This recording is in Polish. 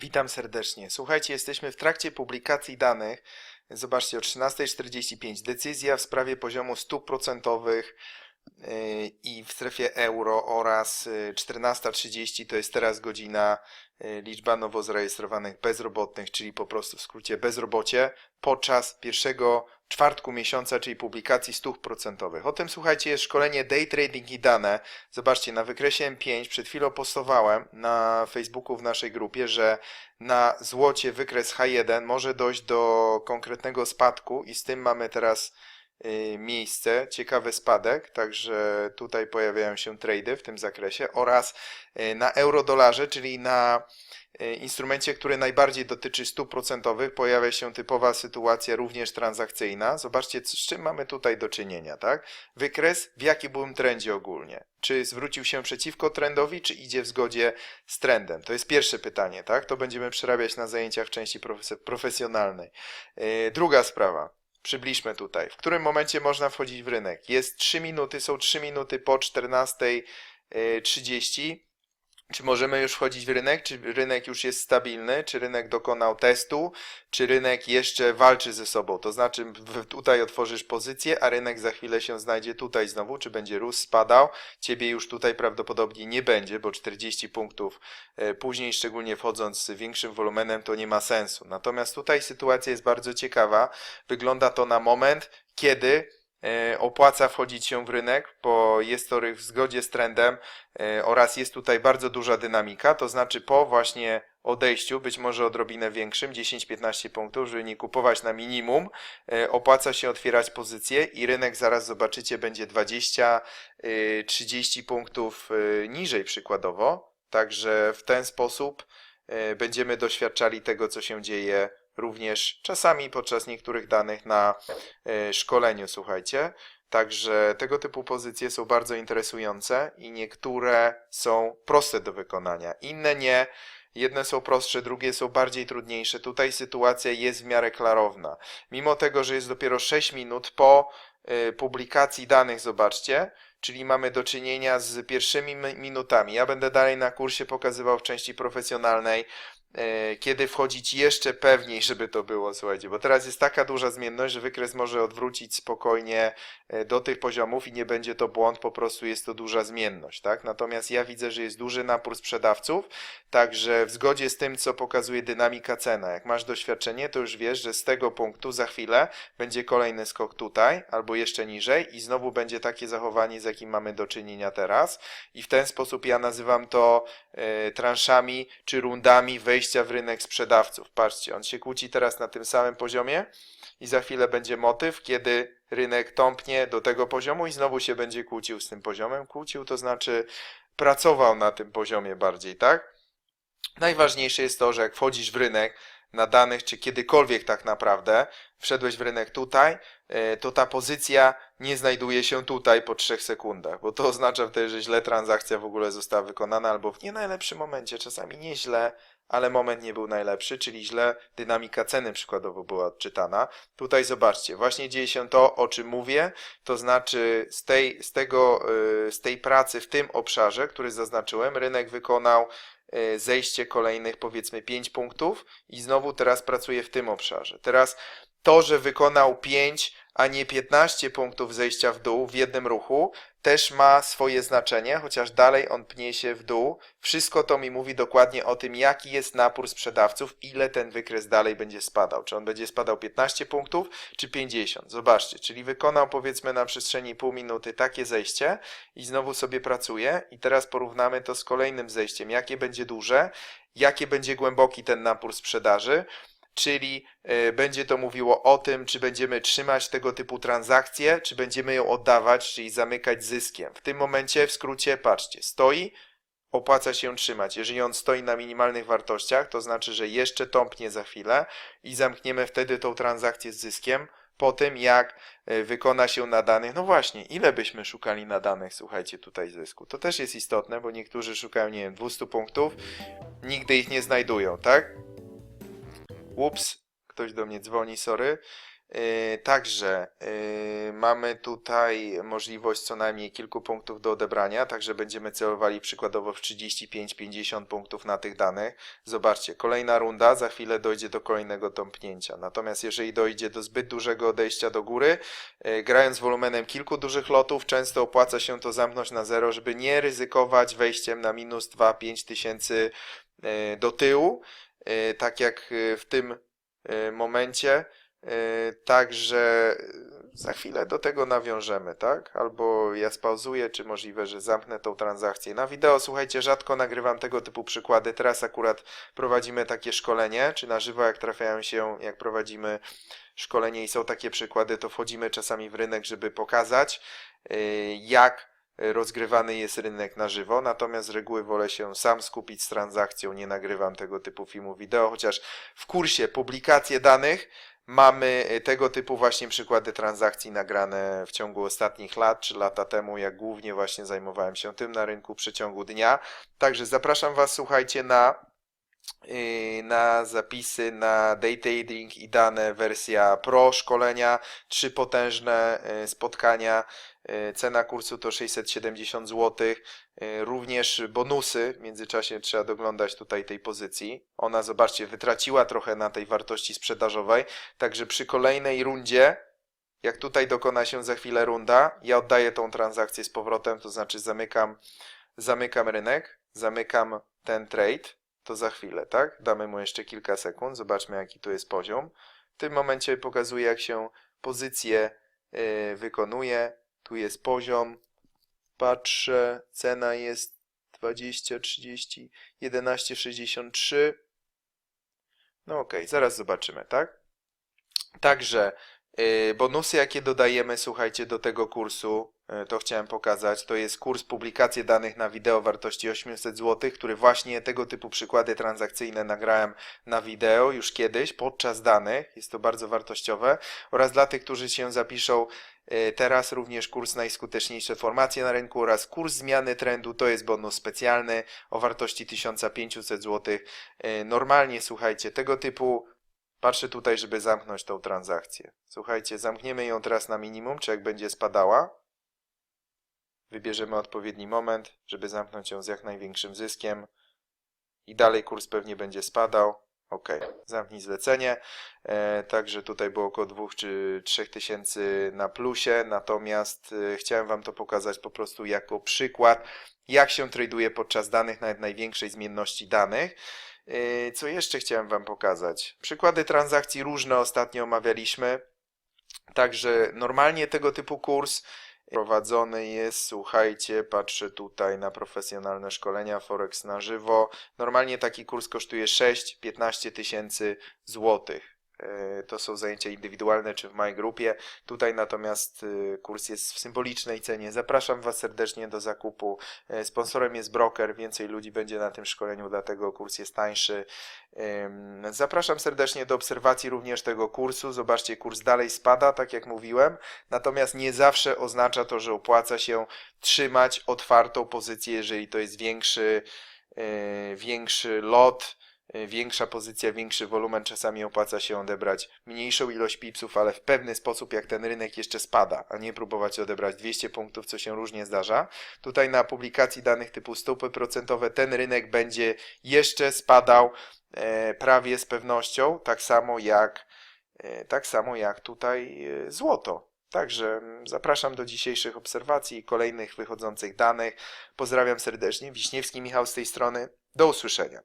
Witam serdecznie. Słuchajcie, jesteśmy w trakcie publikacji danych. Zobaczcie, o 13.45 decyzja w sprawie poziomu stóp procentowych i w strefie euro oraz yy, 14.30 to jest teraz godzina yy, liczba nowo zarejestrowanych bezrobotnych, czyli po prostu w skrócie bezrobocie podczas pierwszego czwartku miesiąca, czyli publikacji stóp procentowych. O tym słuchajcie jest szkolenie Day Trading i dane. Zobaczcie, na wykresie M5 przed chwilą postowałem na Facebooku w naszej grupie, że na złocie wykres H1 może dojść do konkretnego spadku i z tym mamy teraz y, miejsce, ciekawy spadek, także tutaj pojawiają się trady w tym zakresie oraz y, na euro-dolarze, czyli na y, instrumencie, który najbardziej dotyczy stóp procentowych, pojawia się typowa sytuacja również transakcyjna. Zobaczcie, z czym mamy tutaj do czynienia, tak? Wykres w jakim byłym trendzie ogólnie. Czy zwrócił się przeciwko trendowi, czy idzie w zgodzie z trendem? To jest pierwsze pytanie, tak? To będziemy przerabiać na zajęciach części profes- profesjonalnej. Druga sprawa. Przybliżmy tutaj. W którym momencie można wchodzić w rynek? Jest 3 minuty, są 3 minuty po 14.30. Czy możemy już wchodzić w rynek? Czy rynek już jest stabilny? Czy rynek dokonał testu? Czy rynek jeszcze walczy ze sobą? To znaczy, tutaj otworzysz pozycję, a rynek za chwilę się znajdzie tutaj znowu. Czy będzie rósł, spadał? Ciebie już tutaj prawdopodobnie nie będzie, bo 40 punktów e, później, szczególnie wchodząc z większym wolumenem, to nie ma sensu. Natomiast tutaj sytuacja jest bardzo ciekawa. Wygląda to na moment, kiedy opłaca wchodzić się w rynek, bo jest to w zgodzie z trendem e, oraz jest tutaj bardzo duża dynamika, to znaczy po właśnie odejściu, być może odrobinę większym, 10-15 punktów, żeby nie kupować na minimum, e, opłaca się otwierać pozycje i rynek zaraz zobaczycie będzie 20, e, 30 punktów e, niżej przykładowo, także w ten sposób e, będziemy doświadczali tego, co się dzieje również czasami podczas niektórych danych na e, szkoleniu, słuchajcie. Także tego typu pozycje są bardzo interesujące i niektóre są proste do wykonania, inne nie. Jedne są prostsze, drugie są bardziej trudniejsze. Tutaj sytuacja jest w miarę klarowna. Mimo tego, że jest dopiero 6 minut po e, publikacji danych, zobaczcie, czyli mamy do czynienia z pierwszymi mi- minutami. Ja będę dalej na kursie pokazywał w części profesjonalnej, kiedy wchodzić jeszcze pewniej, żeby to było, słuchajcie, bo teraz jest taka duża zmienność, że wykres może odwrócić spokojnie e, do tych poziomów i nie będzie to błąd, po prostu jest to duża zmienność, tak? Natomiast ja widzę, że jest duży napór sprzedawców, także w zgodzie z tym, co pokazuje dynamika cena, jak masz doświadczenie, to już wiesz, że z tego punktu za chwilę będzie kolejny skok tutaj, albo jeszcze niżej i znowu będzie takie zachowanie, z jakim mamy do czynienia teraz i w ten sposób ja nazywam to e, transzami czy rundami wejścia w rynek sprzedawców. Patrzcie, on się kłóci teraz na tym samym poziomie i za chwilę będzie motyw, kiedy rynek tąpnie do tego poziomu i znowu się będzie kłócił z tym poziomem. Kłócił to znaczy pracował na tym poziomie bardziej, tak? Najważniejsze jest to, że jak wchodzisz w rynek na danych, czy kiedykolwiek tak naprawdę wszedłeś w rynek tutaj, e, to ta pozycja nie znajduje się tutaj po 3 sekundach, bo to oznacza wtedy, że źle transakcja w ogóle została wykonana, albo w nie najlepszym momencie, czasami nie źle, ale moment nie był najlepszy, czyli źle dynamika ceny przykładowo była odczytana. Tutaj zobaczcie, właśnie dzieje się to, o czym mówię, to znaczy z tej, z tego, y, z tej pracy w tym obszarze, który zaznaczyłem, rynek wykonał y, zejście kolejnych powiedzmy 5 punktów i znowu teraz pracuje w tym obszarze. Teraz to, że wykonał 5, a nie 15 punktów zejścia w dół w jednym ruchu, też ma swoje znaczenie, chociaż dalej on pnie się w dół. Wszystko to mi mówi dokładnie o tym, jaki jest napór sprzedawców, ile ten wykres dalej będzie spadał. Czy on będzie spadał 15 punktów, czy 50. Zobaczcie, czyli wykonał powiedzmy na przestrzeni pół minuty takie zejście i znowu sobie pracuje. I teraz porównamy to z kolejnym zejściem. Jakie będzie duże, jakie będzie głęboki ten napór sprzedaży czyli e, będzie to mówiło o tym, czy będziemy trzymać tego typu transakcje, czy będziemy ją oddawać, czyli zamykać zyskiem. W tym momencie, w skrócie, patrzcie, stoi, opłaca się trzymać. Jeżeli on stoi na minimalnych wartościach, to znaczy, że jeszcze tąpnie za chwilę i zamkniemy wtedy tą transakcję z zyskiem. Po tym, jak e, wykona się na danych, no właśnie, ile byśmy szukali na danych, słuchajcie, tutaj zysku. To też jest istotne, bo niektórzy szukają, nie wiem, 200 punktów, nigdy ich nie znajdują, tak? Ups, ktoś do mnie dzwoni, sorry. Yy, Także yy, mamy tutaj możliwość co najmniej kilku punktów do odebrania, także będziemy celowali przykładowo w 35-50 punktów na tych danych. Zobaczcie, kolejna runda, za chwilę dojdzie do kolejnego tąpnięcia. Natomiast jeżeli dojdzie do zbyt dużego odejścia do góry, yy, grając wolumenem kilku dużych lotów, często opłaca się to zamknąć na zero, żeby nie ryzykować wejściem na minus 2-5 tysięcy do tyłu, tak jak yy, w tym yy, momencie. Także za chwilę do tego nawiążemy, tak? Albo ja spauzuję, czy możliwe, że zamknę tą transakcję. Na wideo, słuchajcie, rzadko nagrywam tego typu przykłady. Teraz akurat prowadzimy takie szkolenie, czy na żywo, jak trafiają się, jak prowadzimy szkolenie i są takie przykłady, to wchodzimy czasami w rynek, żeby pokazać, jak rozgrywany jest rynek na żywo, natomiast z reguły wolę się sam skupić z transakcją, nie nagrywam tego typu filmu wideo, chociaż w kursie publikacje danych mamy y, tego typu właśnie przykłady transakcji nagrane w ciągu ostatnich lat, czy lata temu, jak głównie właśnie zajmowałem się tym na rynku w przeciągu dnia. Także zapraszam Was, słuchajcie, na yy, na zapisy na day trading i dane wersja pro szkolenia, trzy potężne yy, spotkania. Yy, Cena kursu to 670 zł. Yy, Również bonusy. W międzyczasie trzeba doglądać tutaj tej pozycji. Ona, zobaczcie, wytraciła trochę na tej wartości sprzedażowej. Także przy kolejnej rundzie, jak tutaj dokona się za chwilę runda, ja oddaję tą transakcję z powrotem, to znaczy zamykam, zamykam rynek, zamykam ten trade to za chwilę, tak? Damy mu jeszcze kilka sekund, zobaczmy jaki tu jest poziom. W tym momencie pokazuje jak się pozycje wykonuje. Tu jest poziom. Patrzę, cena jest 20, 30, 11, 63. No okej, zaraz zobaczymy, tak? Także yy, bonusy jakie dodajemy, słuchajcie, do tego kursu, to chciałem pokazać, to jest kurs publikacji danych na wideo wartości 800 zł, który właśnie tego typu przykłady transakcyjne nagrałem na wideo już kiedyś, podczas danych, jest to bardzo wartościowe, oraz dla tych, którzy się zapiszą yy, teraz również kurs najskuteczniejsze formacje na rynku oraz kurs zmiany trendu, to jest bonus specjalny o wartości 1500 zł. Yy, Normalnie, słuchajcie, tego typu Patrzę tutaj, żeby zamknąć tą transakcję. Słuchajcie, zamkniemy ją teraz na minimum, czy jak będzie spadała. Wybierzemy odpowiedni moment, żeby zamknąć ją z jak największym zyskiem. I dalej kurs pewnie będzie spadał. Ok, zamknij zlecenie. E, także tutaj było około 2 czy 3 tysięcy na plusie, natomiast e, chciałem Wam to pokazać po prostu jako przykład, jak się traduje podczas danych, nawet największej zmienności danych. Yy, Co jeszcze chciałem Wam pokazać? Przykłady transakcji różne ostatnio omawialiśmy. Także normalnie tego typu kurs prowadzony jest, słuchajcie, patrzę tutaj na profesjonalne szkolenia Forex na żywo. Normalnie taki kurs kosztuje 6-15 tysięcy złotych. Yy, To są zajęcia indywidualne czy w mojej grupie. Tutaj natomiast yy, kurs jest w symbolicznej cenie. Zapraszam Was serdecznie do zakupu. Yy, Sponsorem jest broker, więcej ludzi będzie na tym szkoleniu, dlatego kurs jest tańszy. Zapraszam serdecznie do obserwacji również tego kursu. Zobaczcie, kurs dalej spada, tak jak mówiłem, natomiast nie zawsze oznacza to, że opłaca się trzymać otwartą pozycję, jeżeli to jest większy, większy lot, większa pozycja, większy wolumen. Czasami opłaca się odebrać mniejszą ilość pipsów, ale w pewny sposób, jak ten rynek jeszcze spada, a nie próbować odebrać 200 punktów, co się różnie zdarza. Tutaj na publikacji danych typu stopy procentowe ten rynek będzie jeszcze spadał e, prawie z pewnością, tak samo jak, e, tak samo jak tutaj e, złoto. Także mm, zapraszam do dzisiejszych obserwacji i kolejnych wychodzących danych. Pozdrawiam serdecznie. Wiśniewski Michał z tej strony. Do usłyszenia.